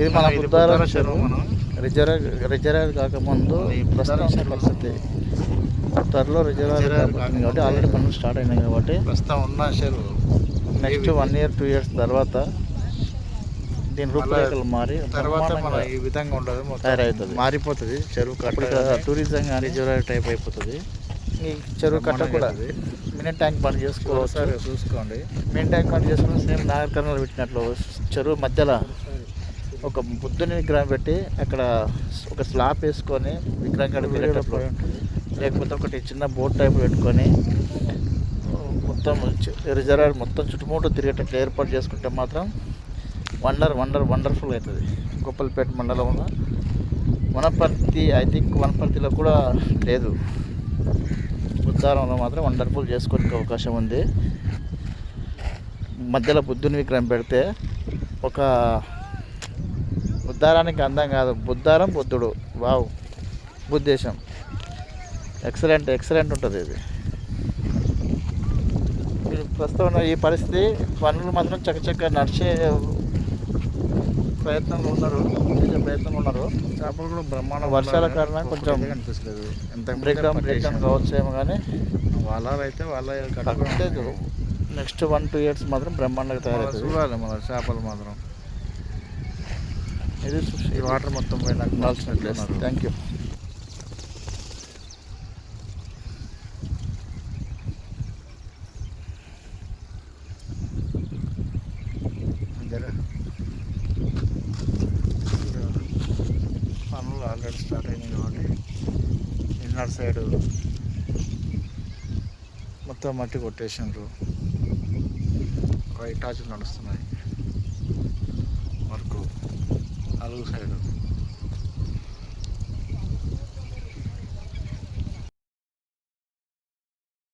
ఇది మన బుద్ధారం చెరువు రిజర్వ్ రిజర్వ్ కాకముందు ప్రస్తుతం. పరిస్థితి. త్వరలో రిజర్వ్ రిజర్వాయర్ కాబట్టి ఆల్రెడీ పనులు స్టార్ట్ అయినాయి కాబట్టి ప్రస్తుతం ఉన్న చెరువు next one year two years తర్వాత దీని రూపురేఖలు మారి తర్వాత మన ఈ విధంగా ఉండదు తయారవుతుంది. మారిపోతుంది. చెరువు కట్ట టూరిజం రిజర్వాయర్ టైప్ అయిపోతుంది. ఈ చెరువు కట్ట కూడా. మినీ ట్యాంక్ బండ్ చేసుకోవచ్చు. ఒకసారి చూసుకోండి. మినీ ట్యాంక్ బండ్ చేసుకుని సేమ్ నాగరికరణలు పెట్టినట్లు చెరువు మధ్యలో ఒక బుద్ధుని విగ్రహం పెట్టి అక్కడ ఒక స్లాబ్ వేసుకొని విగ్రహం కాడ తిరిగేటప్పుడు లేకపోతే ఒకటి చిన్న బోట్ టైప్ పెట్టుకొని మొత్తం రిజర్వాయర్ మొత్తం చుట్టుముట్టు తిరిగేటట్లు ఏర్పాటు చేసుకుంటే మాత్రం వండర్ వండర్ వండర్ఫుల్ అవుతుంది. గొప్పలపేట మండలంలో వనపర్తి ఐ థింక్ వనపర్తిలో కూడా లేదు. ఉద్దారంలో మాత్రం వండర్ఫుల్ చేసుకోనికి అవకాశం ఉంది. మధ్యలో బుద్ధుని విగ్రహం పెడితే ఒక ఉద్దారానికి అందం కాదు. బుద్ధారం బుద్ధుడు. వావ్. బుద్ధేశం. ఎక్సలెంట్ ఎక్సలెంట్ ఉంటుంది ఇది. ప్రస్తుతం ఉన్న ఈ పరిస్థితి పనులు మాత్రం చక్కచక్క నడిచే ప్రయత్నంలో ఉన్నారు. చేసే ప్రయత్నంలో ఉన్నారు. చేపలు కూడా బ్రహ్మాండం వర్షాల కారణంగా కొంచెం కనిపిస్తలేదు ఎంత బ్రేక్ డౌన్ బ్రేక్ డౌన్ కావచ్చు ఏమో కానీ వాళ్ళ అయితే వాళ్ళ నెక్స్ట్ వన్ టూ ఇయర్స్ మాత్రం బ్రహ్మాండంగా తయారవుతుంది. చూడాలి మన చేపలు మాత్రం. ఇది ఈ వాటర్ మొత్తం పోయినాక ఉండాల్సిన ప్లేస్ థ్యాంక్ యూ పనులు ఆల్రెడీ స్టార్ట్ అయినాయి కాబట్టి ఇన్నర్ సైడ్ మొత్తం మట్టి కొట్టేసిండ్రు. వైట్ టాచులు నడుస్తున్నాయి. వర్క్. એવું છે